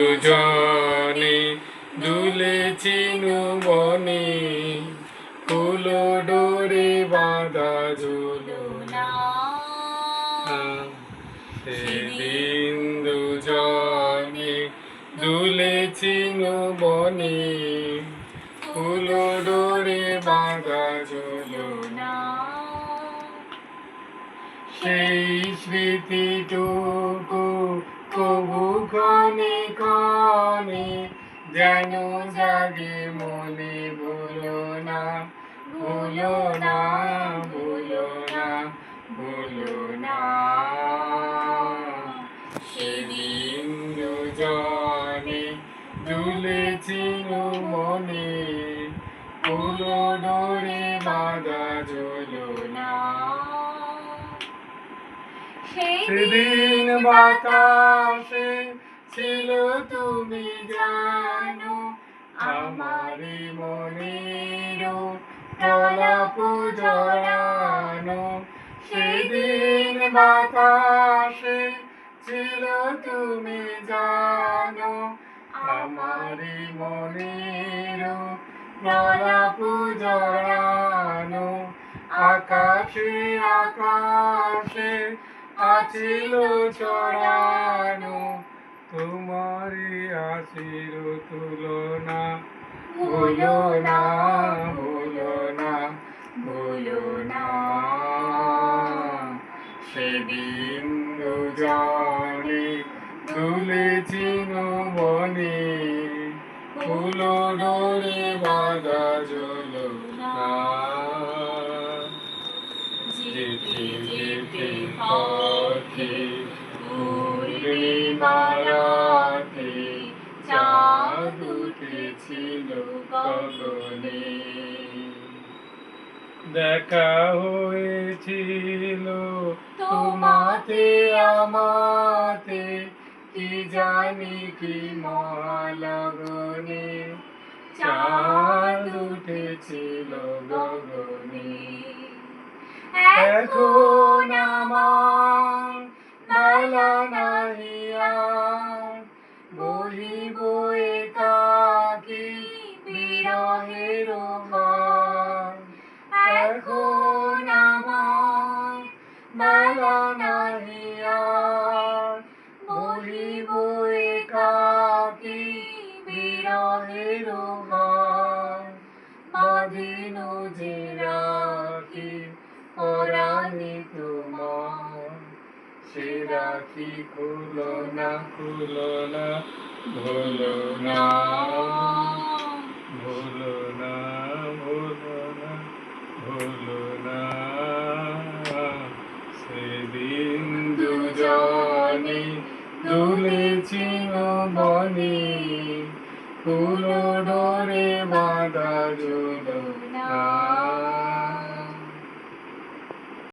দুজনে দুলেছি বনে, ফুল ডোরে বাঁধা ঝুলো সেদিন দুজনে দুলেছি বনে, ফুল ডোরে বাঁধা ঝুলো সেই স্মৃতিটুকু কবু ক্ষণে ক্ষণে যেন জাগে মনে ভুলো না ভুলো না ভুলো না ভুলো না। সেদিন দুজনে দুলেছি মনে ফুলো ডোরে বাঁধা ঝুলো সেদিন বাতাসে ছিল তুমি জানো, আমারই মনের প্রলাপ জড়ানো সেদিন বাতাসে ছিল তুমি জানো, আমারই মনের প্রলাপ জড়ানো আকাশে আকাশে আছিল চড়ানো তোমারই আসির তুলনা। ভুলো না ভুলো না ভুলো না। সেদিন দুজনে তুলেছি বনে, ফুলো ডোরে বাঁধা জলো না চাঁদ উঠেছিল গগনে দেখা হয়েছিল তোমাতে, আমাতে, কি জানি কি মহালগনে। চাঁদ উঠেছিল গগনে। এখন আমার মালা মালা নাহি আর বহিব একাকী বিরহের বাঁধিন যে রাখি, পরাণে তোমার সে রাখি খুলো না খুলো না ভুলো না দুজনে দুলেছি বনে পুরো ডরে বাঁধা জুলো না